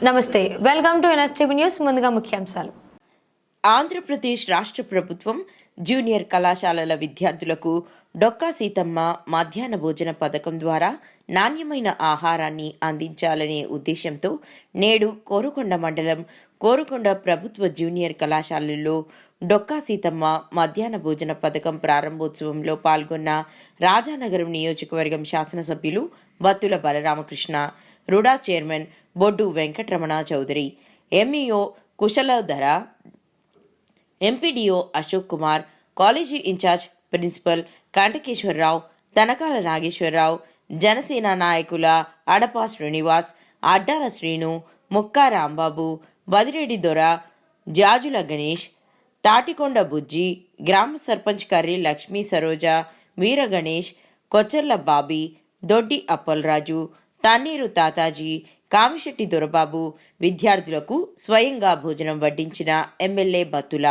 నమస్తే welcome to NSTV news ముందుగా ముఖ్యాంశాలు. ఆంధ్రప్రదేశ్ రాష్ట్ర ప్రభుత్వం జూనియర్ కళాశాలల విద్యార్థులకు డొక్కా సీతమ్మ మధ్యాహ్న భోజన పథకం ద్వారా నాణ్యమైన ఆహారాన్ని అందించాలనే ఉద్దేశంతో నేడు కోరుకొండ మండలం కోరుకొండ ప్రభుత్వ జూనియర్ కళాశాలల్లో డొక్కా సీతమ్మ మధ్యాహ్న భోజన పథకం ప్రారంభోత్సవంలో పాల్గొన్న రాజానగరం నియోజకవర్గం శాసనసభ్యులు Battula Balaramakrishna RUDA chairman Boddu Venkataramana Chowdary. MEO Kusaladhara MPDO Ashok Kumar college incharge principal కంటకేశ్వరరావు Tanakala Nageswararao Janasena నాయకుల అడపా శ్రీనివాస్ అడ్డాల శ్రీను ముక్కా రాంబాబు బదిరెడ్డి దొర జాజుల గణేష్ తాటికొండ బుజ్జి గ్రామ సర్పంచ్ కర్రి లక్ష్మీ సరోజ వీర గణేష్ కొచ్చర్ల బాబీ దొడ్డి అప్పలరాజు తన్నీరు తాతాజీ కామిశెట్టి దొరబాబు విద్యార్థులకు స్వయంగా భోజనం వడ్డించిన ఎమ్మెల్యే బత్తుల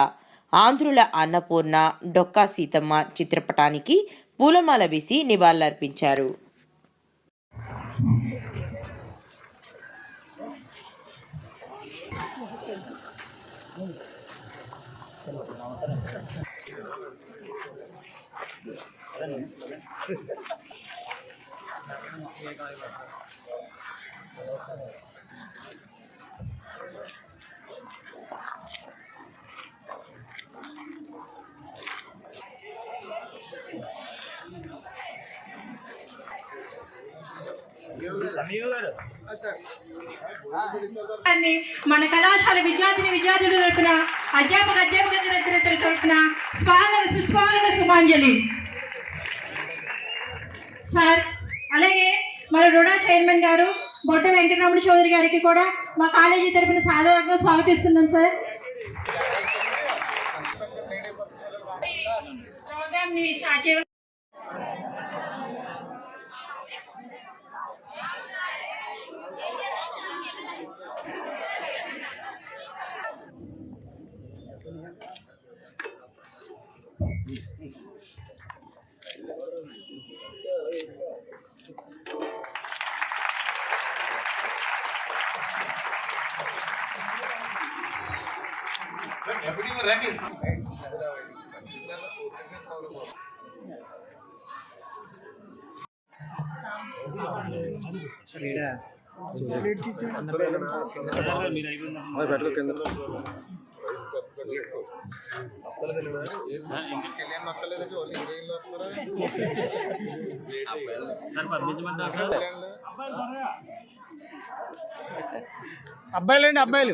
ఆంధ్రుల అన్నపూర్ణ డొక్కా సీతమ్మ చిత్రపటానికి పూలమాల వేసి నివాళులర్పించారు. మన కళాశాల విద్యార్థిని విద్యార్థులు తరపున అధ్యాపక అధ్యాపక తరపున స్వాగత సుస్వాగత శుభాంజలి. సార్ అలాగే మన రుణా చైర్మన్ గారు బొట్ట వెంకటరమణ చౌదరి గారికి కూడా మా కాలేజీ తరపున సాధారణంగా స్వాగతిస్తున్నాం సార్. ప్రోగ్రామ్ని స్టార్ట్ అబ్బాయిలండి అబ్బాయిలు.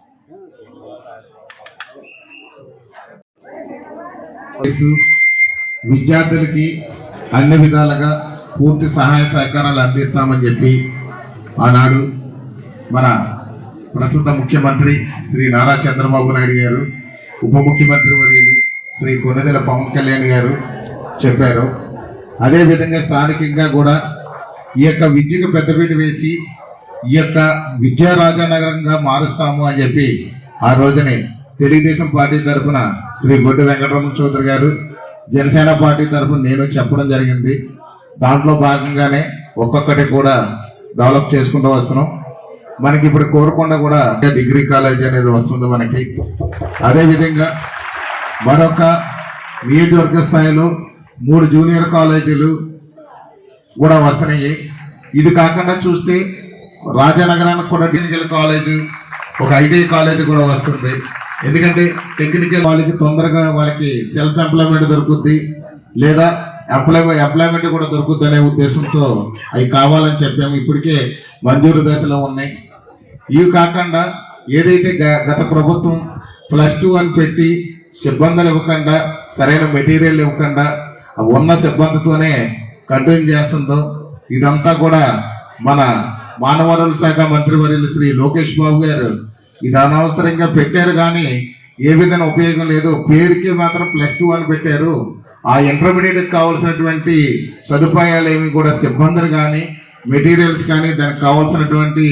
విద్యార్థులకి అన్ని విధాలుగా పూర్తి సహాయ సహకారాలు అందిస్తామని చెప్పి ఆనాడు మన ప్రస్తుత ముఖ్యమంత్రి శ్రీ నారా చంద్రబాబు నాయుడు గారు ఉప ముఖ్యమంత్రి వర్యులు శ్రీ కొనదెల పవన్ కళ్యాణ్ గారు చెప్పారు. అదేవిధంగా స్థానికంగా కూడా ఈ యొక్క విద్యకు పెద్దపీట వేసి ఈ యొక్క విద్యా రాజానగరంగా మారుస్తాము అని చెప్పి ఆ రోజునే తెలుగుదేశం పార్టీ తరఫున శ్రీ బొడ్డు వెంకటరమణ చౌదరి గారు జనసేన పార్టీ తరఫున నేను చెప్పడం జరిగింది. దాంట్లో భాగంగానే ఒక్కొక్కటి కూడా డెవలప్ చేసుకుంటూ వస్తున్నాం. మనకి ఇప్పుడు కోరుకొండ కూడా డిగ్రీ కాలేజ్ అనేది వస్తుంది మనకి. అదేవిధంగా మరొక నియోజకవర్గ స్థాయిలో మూడు జూనియర్ కాలేజీలు కూడా వస్తున్నాయి. ఇది కాకుండా చూస్తే రాజానగరానికి కూడా టెక్నికల్ కాలేజ్ ఒక ఐటీఐ కాలేజ్ కూడా వస్తుంది. ఎందుకంటే టెక్నికల్ వాళ్ళకి తొందరగా వాళ్ళకి సెల్ఫ్ ఎంప్లాయ్మెంట్ దొరుకుద్ది లేదా ఎంప్లాయ్ ఎంప్లాయ్మెంట్ కూడా దొరుకుద్ది అనే ఉద్దేశంతో అవి కావాలని చెప్పాము. ఇప్పటికే మంజూరు దశలో ఉన్నాయి. ఇవి కాకుండా ఏదైతే గ- గత ప్రభుత్వం ప్లస్ టూ అని పెట్టి సిబ్బందులు ఇవ్వకుండా సరైన మెటీరియల్ ఇవ్వకుండా ఉన్న సిబ్బందితోనే కంటిన్యూ చేస్తుందో ఇదంతా కూడా మన మానవ వనరుల శాఖ మంత్రివర్యులు శ్రీ లోకేష్ బాబు గారు ఇది అనవసరంగా పెట్టారు కానీ ఏ విధంగా ఉపయోగం లేదు. పేరుకి మాత్రం ప్లస్ టూ అని పెట్టారు. ఆ ఇంటర్మీడియట్ కావాల్సినటువంటి సదుపాయాలు ఏమి కూడా సిబ్బందులు కానీ మెటీరియల్స్ కానీ దానికి కావాల్సినటువంటి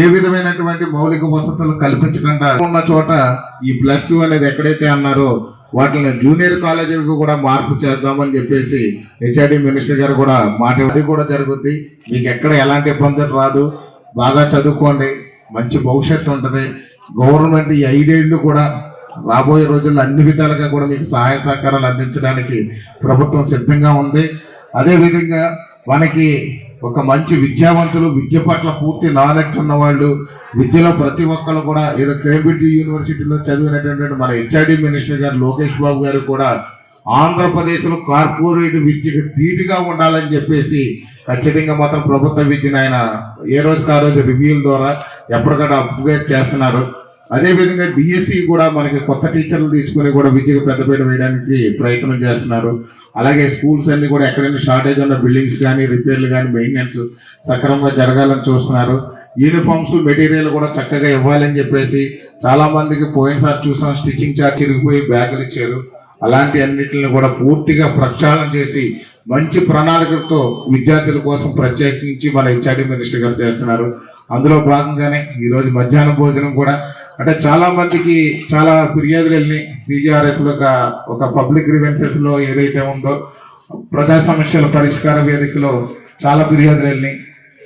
ఏ విధమైనటువంటి మౌలిక వసతులు కల్పించకుండా ఉన్న చోట ఈ ప్లస్ టూ అనేది ఎక్కడైతే అన్నారో వాటిని జూనియర్ కాలేజీలకు కూడా మార్పు చేద్దామని చెప్పేసి హెచ్ఆర్డి మినిస్టర్ గారు కూడా మాట అది కూడా జరుగుద్ది. మీకు ఎక్కడ ఎలాంటి ఇబ్బందులు రాదు. బాగా చదువుకోండి. మంచి భవిష్యత్తు ఉంటుంది. గవర్నమెంట్ ఈ ఐదేళ్ళు కూడా రాబోయే రోజుల్లో అన్ని విధాలుగా కూడా మీకు సహాయ సహకారాలు అందించడానికి ప్రభుత్వం సిద్ధంగా ఉంది. అదేవిధంగా మనకి ఒక మంచి విద్యావంతులు విద్య పట్ల పూర్తి నాలెడ్జ్ ఉన్న వాళ్ళు విద్యలో ప్రతి ఒక్కరు కూడా ఏదో కేంబ్రిడ్జ్ యూనివర్సిటీలో చదివినటువంటి మన హెచ్ఆర్డి మినిస్టర్ గారు లోకేష్ బాబు గారు కూడా ఆంధ్రప్రదేశ్లో కార్పొరేట్ విద్యకు ధీటుగా ఉండాలని చెప్పేసి ఖచ్చితంగా మాత్రం ప్రభుత్వ విద్యను ఆయన ఏ రోజుకి ఆ రోజు రివ్యూల ద్వారా ఎప్పటికక్కడ అప్గ్రేడ్ చేస్తున్నారు. అదేవిధంగా డిఎస్సి కూడా మనకి కొత్త టీచర్లు తీసుకుని కూడా విద్యకు పెద్దపీట వేయడానికి ప్రయత్నం చేస్తున్నారు. అలాగే స్కూల్స్ అన్ని కూడా ఎక్కడైనా షార్టేజ్ ఉన్న బిల్డింగ్స్ కానీ రిపేర్లు కానీ మెయింటెనెన్స్ సక్రమంగా జరగాలని చూస్తున్నారు. యూనిఫామ్స్ మెటీరియల్ కూడా చక్కగా ఇవ్వాలని చెప్పేసి చాలా మందికి పోయినసారి చూసాం స్టిచ్చింగ్ చార్జ్ చిరిగిపోయి బ్యాగులు ఇచ్చారు. అలాంటి అన్నింటిని కూడా పూర్తిగా ప్రక్షాళన చేసి మంచి ప్రణాళికలతో విద్యార్థుల కోసం ప్రత్యేకించి మన హెచ్ఆర్డి మినిస్టర్ గారు చేస్తున్నారు. అందులో భాగంగానే ఈరోజు మధ్యాహ్నం భోజనం కూడా అంటే చాలా మందికి చాలా ఫిర్యాదులు వెళ్ళినాయి. పీజీఆర్ఎస్లో ఒక- పబ్లిక్ గ్రీవెన్సెస్లో ఏదైతే ఉందో ప్రజా సమస్యల పరిష్కార వేదికలో చాలా ఫిర్యాదులు వెళ్ళినాయి.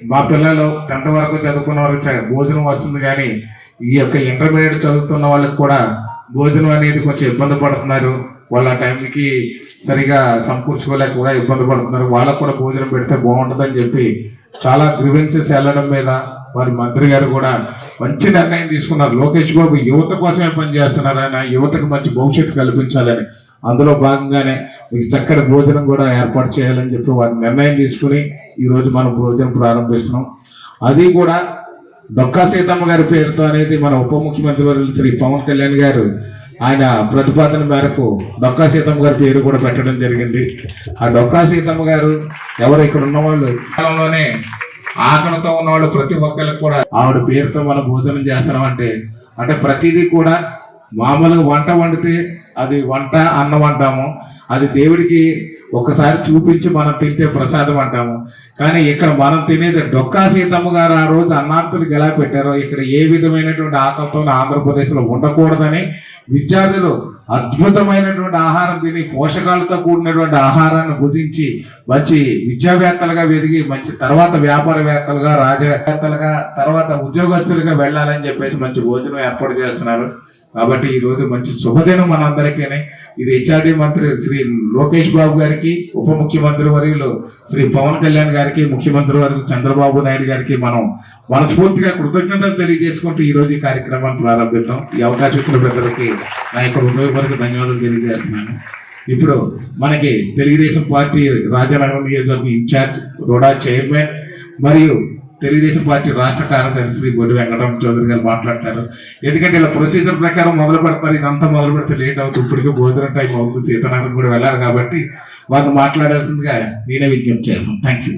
మా పిల్లలు టెన్త్ వరకు చదువుకున్న వరకు భోజనం వస్తుంది కానీ ఈ యొక్క ఇంటర్మీడియట్ చదువుతున్న వాళ్ళకి కూడా భోజనం అనేది కొంచెం ఇబ్బంది పడుతున్నారు. వాళ్ళ టైంకి సరిగా సమకూర్చుకోలేక ఇబ్బంది పడుతున్నారు. వాళ్ళకు కూడా భోజనం పెడితే బాగుంటుందని చెప్పి చాలా గ్రివెన్సెస్ వెళ్ళడం మీద వారి మంత్రి గారు కూడా మంచి నిర్ణయం తీసుకున్నారు. లోకేష్ బాబు యువత కోసమే పనిచేస్తున్నారు ఆయన. యువతకు మంచి భవిష్యత్తు కల్పించాలని. అందులో భాగంగానే మీకు చక్కటి భోజనం కూడా ఏర్పాటు చేయాలని చెప్పి వారి నిర్ణయం తీసుకుని ఈరోజు మనం భోజనం ప్రారంభిస్తున్నాం. అది కూడా డొక్కా సీతమ్మ గారి పేరుతో అనేది మన ఉప ముఖ్యమంత్రి వర్యులు శ్రీ పవన్ కళ్యాణ్ గారు ఆయన ప్రతిపాదన మేరకు డొక్కా సీతమ్మ గారి పేరు కూడా పెట్టడం జరిగింది. ఆ డొక్కా సీతమ్మ గారు ఎవరు ఇక్కడ ఉన్న వాళ్ళు కాలంలోనే ఆకలితో ఉన్నవాళ్ళు ప్రతి ఒక్కరికి కూడా ఆవిడ పేరుతో మనం భోజనం చేస్తున్నాం అంటే అంటే ప్రతిదీ కూడా మామూలుగా వంట వండితే అది వంట అన్నం అంటాము. అది దేవుడికి ఒకసారి చూపించి మనం తింటే ప్రసాదం అంటాము. కానీ ఇక్కడ మనం తినేది డొక్కా సీతమ్మ గారు ఆ రోజు అన్నార్థులకు ఎలా పెట్టారో ఇక్కడ ఏ విధమైనటువంటి ఆకలితో ఆంధ్రప్రదేశ్లో ఉండకూడదని విద్యార్థులు అద్భుతమైనటువంటి ఆహారం తిని పోషకాలతో కూడినటువంటి ఆహారాన్ని భుజించి మంచి విద్యావేత్తలుగా వెదిగి మంచి తర్వాత వ్యాపారవేత్తలుగా రాజవేత్తలుగా తర్వాత ఉద్యోగస్తులుగా వెళ్ళాలని చెప్పేసి మంచి భోజనం ఏర్పాటు చేస్తున్నారు. కాబట్టి ఈ రోజు మంచి శుభదినం మనందరికీ ఇది హెచ్ఆర్డి మంత్రి శ్రీ లోకేష్ బాబు గారికి ఉప ముఖ్యమంత్రి వర్యులు శ్రీ పవన్ కళ్యాణ్ గారికి ముఖ్యమంత్రి వర్యులు చంద్రబాబు నాయుడు గారికి మనం మనస్ఫూర్తిగా కృతజ్ఞతలు తెలియజేసుకుంటూ ఈరోజు ఈ కార్యక్రమాన్ని ప్రారంభిద్దాం. ఈ అవకాశం ఇచ్చిన పెద్దలకి నా యొక్క హృదయపూర్వక ధన్యవాదాలు తెలియజేస్తున్నాను. ఇప్పుడు మనకి తెలుగుదేశం పార్టీ రాజనగరం నియోజకవర్గం ఇన్ఛార్జ్ రోడా చైర్మన్ మరియు తెలుగుదేశం పార్టీ రాష్ట్ర కార్యదర్శి శ్రీ బొడ్డి వెంకటరామ చౌదరి గారు మాట్లాడతారు. ఎందుకంటే ఇలా ప్రొసీజర్ ప్రకారం మొదలు పెడతారు ఇదంతా మొదలు పెడితే లేట్ అవుతుంది. ఇప్పటికే భోజనం టైం అవుతుంది సీతారామన్ కూడా వెళ్ళాలి కాబట్టి వాళ్ళు మాట్లాడాల్సిందిగా నేనే విజ్ఞప్తి చేస్తాను. Thank you